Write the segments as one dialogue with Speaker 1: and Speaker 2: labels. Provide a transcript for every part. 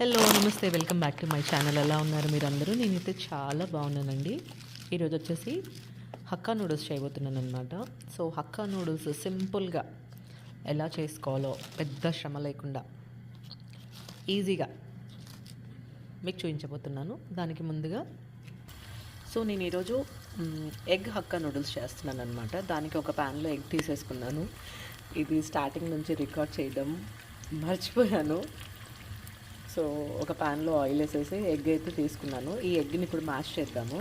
Speaker 1: Hello నమస్తే. Welcome back to my channel. ఎలా ఉన్నారు మీరు అందరూ నేనైతే చాలా బాగున్నానండి. ఈరోజు వచ్చేసి హక్కా నూడిల్స్ చేయబోతున్నాను అనమాట సో హక్కా నూడిల్స్ సింపుల్గా ఎలా చేసుకోవాలో పెద్ద శ్రమ లేకుండా ఈజీగా మీకు చూపించబోతున్నాను. దానికి ముందుగా సో నేను ఈరోజు ఎగ్ హక్కా నూడిల్స్ చేస్తున్నాను అనమాట దానికి ఒక ప్యాన్లో ఎగ్ తీసేసుకున్నాను. ఇది స్టార్టింగ్ నుంచి రికార్డ్ చేయడం మర్చిపోయాను. సో ఒక ప్యాన్లో ఆయిల్ వేసేసి ఎగ్ అయితే తీసుకున్నాను. ఈ ఎగ్ని ఇప్పుడు మ్యాష్ చేద్దాము.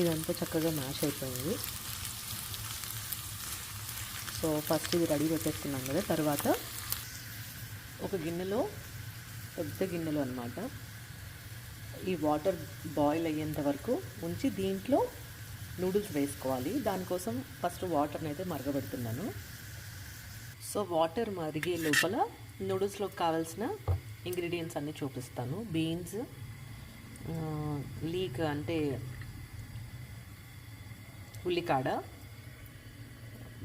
Speaker 1: ఇదంతా చక్కగా మ్యాష్ అయిపోయింది. సో ఫస్ట్ ఇది రెడీ పెట్టేసుకున్నాం కదా తర్వాత ఒక గిన్నెలో పెద్ద గిన్నెలో అనమాట ఈ వాటర్ బాయిల్ అయ్యేంత వరకు ఉంచి దీంట్లో నూడిల్స్ వేసుకోవాలి. దానికోసం ఫస్ట్ వాటర్ని అయితే మరగబెడుతున్నాను. సో వాటర్ మరిగే లోపల నూడిల్స్లోకి కావాల్సిన ఇంగ్రీడియంట్స్ అన్నీ చూపిస్తాను. బీన్స్ లీక్ అంటే ఉల్లికాడ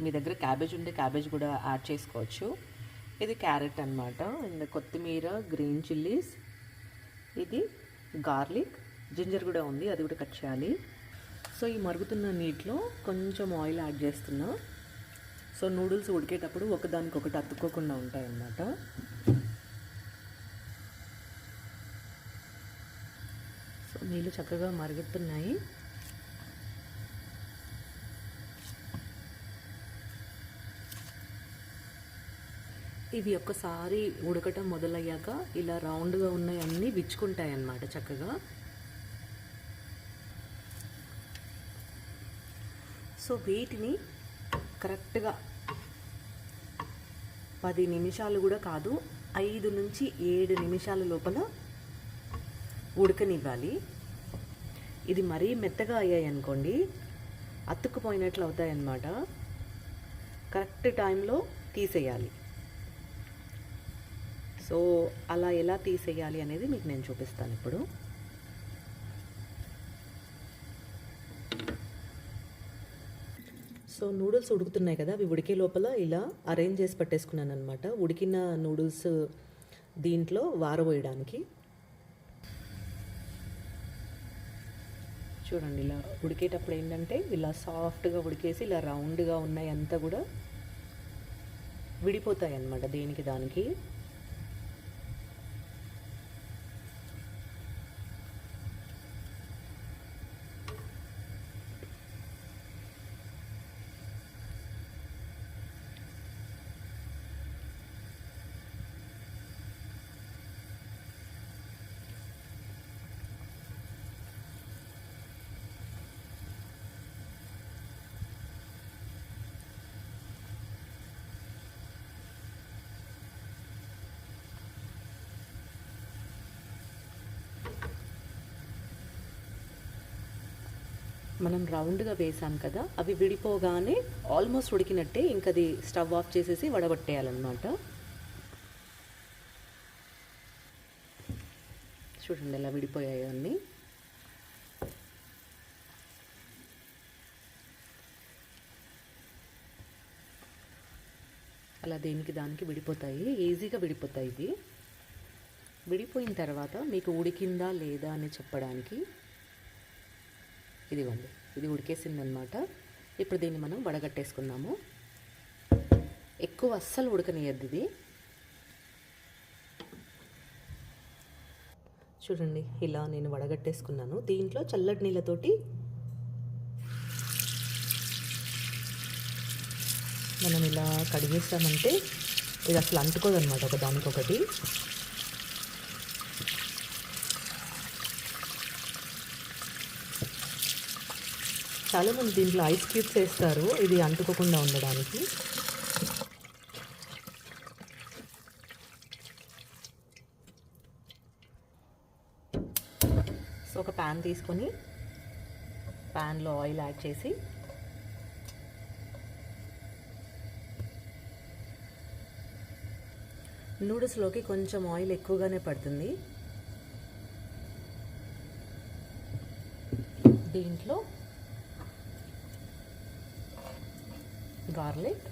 Speaker 1: మీ దగ్గర క్యాబేజ్ ఉంటే క్యాబేజ్ కూడా యాడ్ చేసుకోవచ్చు. ఇది క్యారెట్ అనమాట అండ్ కొత్తిమీర గ్రీన్ చిల్లీస్ ఇది గార్లిక్ జింజర్ కూడా ఉంది అది కూడా కట్ చేయాలి. సో ఈ మరుగుతున్న నీటిలో కొంచెం ఆయిల్ యాడ్ చేస్తున్నా. సో నూడిల్స్ ఉడికేటప్పుడు ఒకదానికొకటి అతుక్కోకుండా ఉంటాయన్నమాట. సో నీళ్ళు చక్కగా మరుగుతున్నాయి. ఇవి ఒక్కసారి ఉడకటం మొదలయ్యాక ఇలా రౌండ్గా ఉన్నాయి అన్నీ విచ్చుకుంటాయి అన్నమాట చక్కగా. సో వీటిని కరెక్ట్గా పది నిమిషాలు కూడా కాదు ఐదు నుంచి ఏడు నిమిషాల లోపల ఉడకనివ్వాలి. ఇది మరీ మెత్తగా అయ్యాయి అనుకోండి అతుక్కుపోయినట్లు అవుతాయి అన్నమాట కరెక్ట్ టైంలో తీసేయాలి. సో అలా ఎలా తీసేయాలి అనేది మీకు నేను చూపిస్తాను ఇప్పుడు. సో నూడిల్స్ ఉడుకుతున్నాయి కదా అవి ఉడికే లోపల ఇలా అరేంజ్ చేసి పెట్టేసుకున్నాను అనమాట ఉడికిన నూడిల్స్ దీంట్లో వారబోయడానికి చూడండి ఇలా ఉడికేటప్పుడు ఏంటంటే ఇలా సాఫ్ట్గా ఉడికేసి ఇలా రౌండ్గా ఉన్నాయి అంతా కూడా విడిపోతాయి అన్నమాట దేనికి దానికి. మనం రౌండ్గా వేసాం కదా అవి విడిపోగానే ఆల్మోస్ట్ ఉడికినట్టే ఇంకా అది స్టవ్ ఆఫ్ చేసేసి వడబట్టేయాలన్నమాట. చూడండి ఎలా విడిపోయాయి అన్నీ. అలా దేనికి దానికి విడిపోతాయి ఈజీగా విడిపోతాయి ఇవి. విడిపోయిన తర్వాత మీకు ఉడికిందా లేదా అని చెప్పడానికి ఇదిగోండి ఇది ఉడికేసిందనమాట ఇప్పుడు దీన్ని మనం వడగట్టేసుకున్నాము ఎక్కువ అస్సలు ఉడకనియద్దు ఇది. చూడండి ఇలా నేను వడగట్టేసుకున్నాను. దీంట్లో చల్లటి నీళ్ళతోటి మనం ఇలా కడిగేస్తామంటే ఇది అసలు అంటుకోదనమాట ఒక చాలామంది దీంట్లో ఐస్ క్యూబ్స్ వేస్తారు. ఇది అంటుకోకుండా ఉండడానికి. సో ఒక ప్యాన్ తీసుకొని ప్యాన్లో ఆయిల్ యాడ్ చేసి నూడిల్స్లోకి కొంచెం ఆయిల్ ఎక్కువగానే పడుతుంది. దీంట్లో గార్లిక్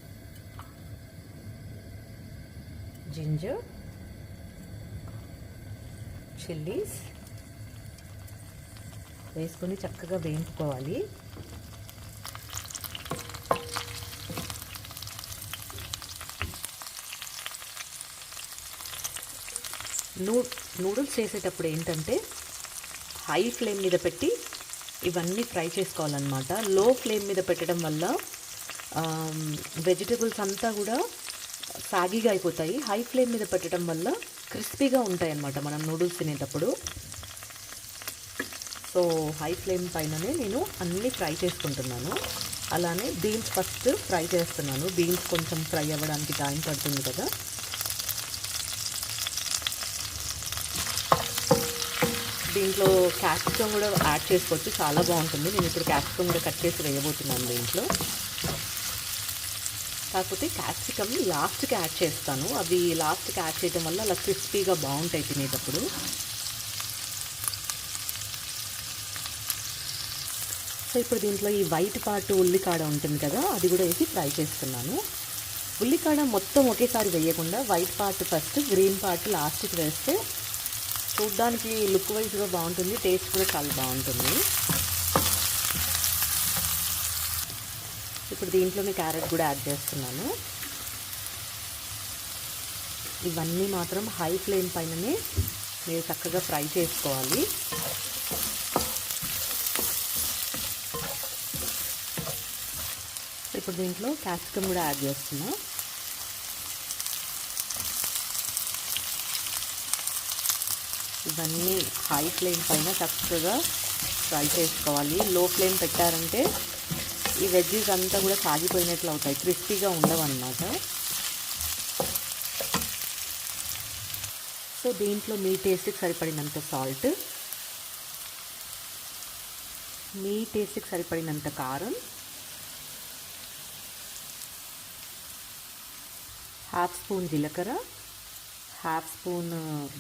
Speaker 1: జింజర్ చిల్లీస్ వేసుకొని చక్కగా వేయించుకోవాలి. నూ నూడిల్స్ చేసేటప్పుడు ఏంటంటే హై ఫ్లేమ్ మీద పెట్టి ఇవన్నీ ఫ్రై చేసుకోవాలన్నమాట. లో ఫ్లేమ్ మీద పెట్టడం వల్ల వెజిటబుల్స్ అంతా కూడా సాగిగా అయిపోతాయి. హై ఫ్లేమ్ మీద పెట్టడం వల్ల క్రిస్పీగా ఉంటాయి అన్నమాట మనం నూడిల్స్ తినేటప్పుడు. సో హై ఫ్లేమ్ పైననే నేను అన్నీ ఫ్రై చేసుకుంటున్నాను. అలానే బీన్స్ ఫస్ట్ ఫ్రై చేస్తున్నాను. బీన్స్ కొంచెం ఫ్రై అవ్వడానికి టైం పడుతుంది కదా. దీంట్లో క్యాప్సికమ్ కూడా యాడ్ చేసుకోవచ్చు. చాలా బాగుంటుంది. నేను ఇప్పుడు క్యాప్సికమ్ కూడా కట్ చేసి వేయబోతున్నాను దీంట్లో. కాకపోతే క్యాప్సికమ్ లాస్ట్కి యాడ్ చేస్తాను. అవి లాస్ట్కి యాడ్ చేయడం వల్ల అలా క్రిస్పీగా బాగుంటాయి తినేటప్పుడు. సో ఇప్పుడు దీంట్లో ఈ వైట్ పార్ట్ ఉల్లికాడ ఉంటుంది కదా అది కూడా వేసి ఫ్రై చేస్తున్నాను. ఉల్లికాడ మొత్తం ఒకేసారి వేయకుండా white part first green part లాస్ట్కి వేస్తే చూడ్డానికి లుక్ వైజ్గా బాగుంటుంది టేస్ట్ కూడా చాలా బాగుంటుంది. ఇప్పుడు దీంట్లోనే క్యారెట్ కూడా యాడ్ చేస్తున్నాను. ఇవన్నీ మాత్రం హై ఫ్లేమ్ పైననే మీరు చక్కగా ఫ్రై చేసుకోవాలి. ఇప్పుడు దీంట్లో క్యాప్సికమ్ కూడా యాడ్ చేస్తున్నా. ఇవన్నీ హై ఫ్లేమ్ పైన చక్కగా ఫ్రై చేసుకోవాలి. లో ఫ్లేమ్ పెట్టారంటే ఈ వెజ్జీస్ అంతా కూడా సాగిపోయినట్లు అవుతాయి. క్రిస్పీగా ఉండవన్నమాట. సో దీంట్లో మీ టేస్ట్కి సరిపడినంత సాల్ట్ మీ టేస్ట్కి సరిపడినంత కారం హాఫ్ స్పూన్ జీలకర్ర హాఫ్ స్పూన్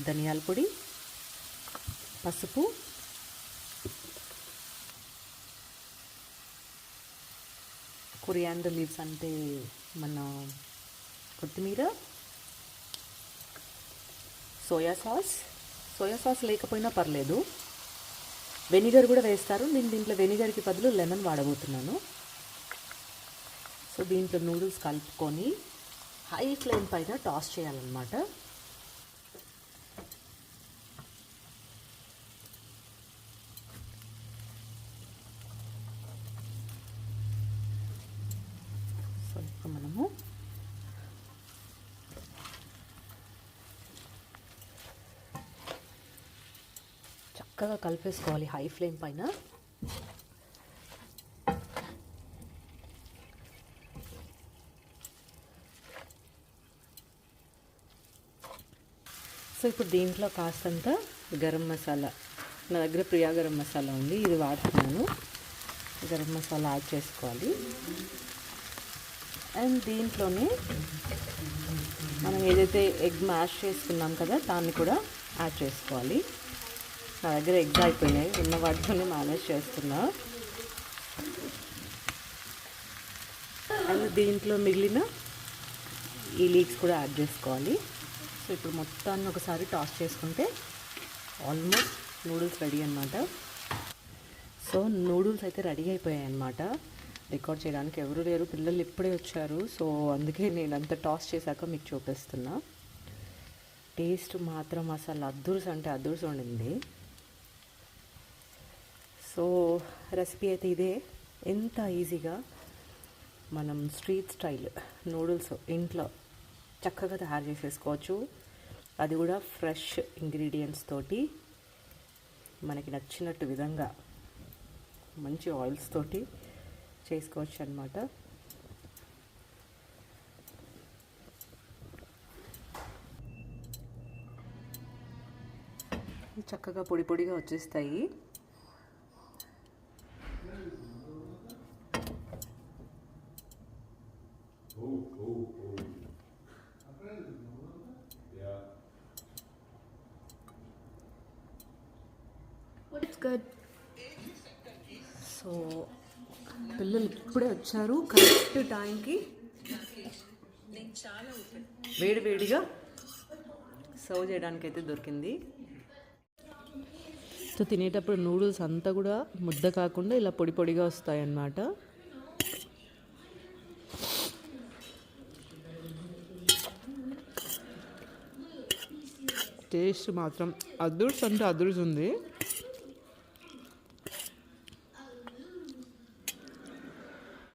Speaker 1: ధనియాల పొడి పసుపు కొరియాండర్ లీవ్స్ అంటే మన కొత్తిమీర సోయా సాస్. సోయా సాస్ లేకపోయినా పర్లేదు. వెనిగర్ కూడా వేస్తారు. నేను దీంట్లో వెనిగర్కి బదులు లెమన్ వాడబోతున్నాను. సో దీంట్లో నూడిల్స్ కలుపుకొని హై ఫ్లేమ్ పైన టాస్ చేయాలన్నమాట సో ఇప్పుడు చక్కగా కలిపేసుకోవాలి హై ఫ్లేమ్ పైన. సో ఇప్పుడు దీంట్లో కాస్తంత గరం మసాలా. నా దగ్గర ప్రియా గరం మసాలా ఉంది ఇది వాడుతున్నాను. గరం మసాలా యాడ్ చేసుకోవాలి. అండ్ దీంట్లోనే మనం ఏదైతే ఎగ్ మ్యాష్ చేసుకున్నాం కదా దాన్ని కూడా యాడ్ చేసుకోవాలి. నా దగ్గర ఎగ్స్ అయిపోయినాయి ఉన్న వాటితోనే మేనేజ్ చేస్తున్నా. అండ్ దీంట్లో మిగిలిన ఈ లీక్స్ కూడా యాడ్ చేసుకోవాలి. సో ఇప్పుడు మొత్తాన్ని ఒకసారి టాస్ చేసుకుంటే ఆల్మోస్ట్ నూడిల్స్ రెడీ అనమాట సో నూడిల్స్ అయితే రెడీ అయిపోయాయి అనమాట రికార్డ్ చేయడానికి ఎవరు లేరు పిల్లలు ఇప్పుడే వచ్చారు. సో అందుకే నేను అంత టాస్ చేశాక మీకు చూపిస్తున్నా. టేస్ట్ మాత్రం అసలు అద్దుర్స్ అంటే అద్దుర్స్ ఉండింది. సో రెసిపీ అయితే ఇదే. ఎంత ఈజీగా మనం స్ట్రీట్ స్టైల్ నూడిల్స్ ఇంట్లో చక్కగా తయారు చేసేసుకోవచ్చు. అది కూడా ఫ్రెష్ ఇంగ్రీడియంట్స్ తోటి మనకి నచ్చినట్టు విధంగా మంచి ఆయిల్స్ తోటి చేసుకోవచ్చు అనమాట చక్కగా పొడి పొడిగా వచ్చేస్తాయి. సో పిల్లలు ఇప్పుడే వచ్చారు కరెక్ట్ టైంకి. వేడి వేడిగా సర్వ్ చేయడానికి అయితే దొరికింది. సో తినేటప్పుడు నూడిల్స్ అంతా కూడా ముద్ద కాకుండా ఇలా పొడి పొడిగా వస్తాయి అన్నమాట టేస్ట్ మాత్రం అదుర్స్ అంటే అదుర్స్ ఉంది.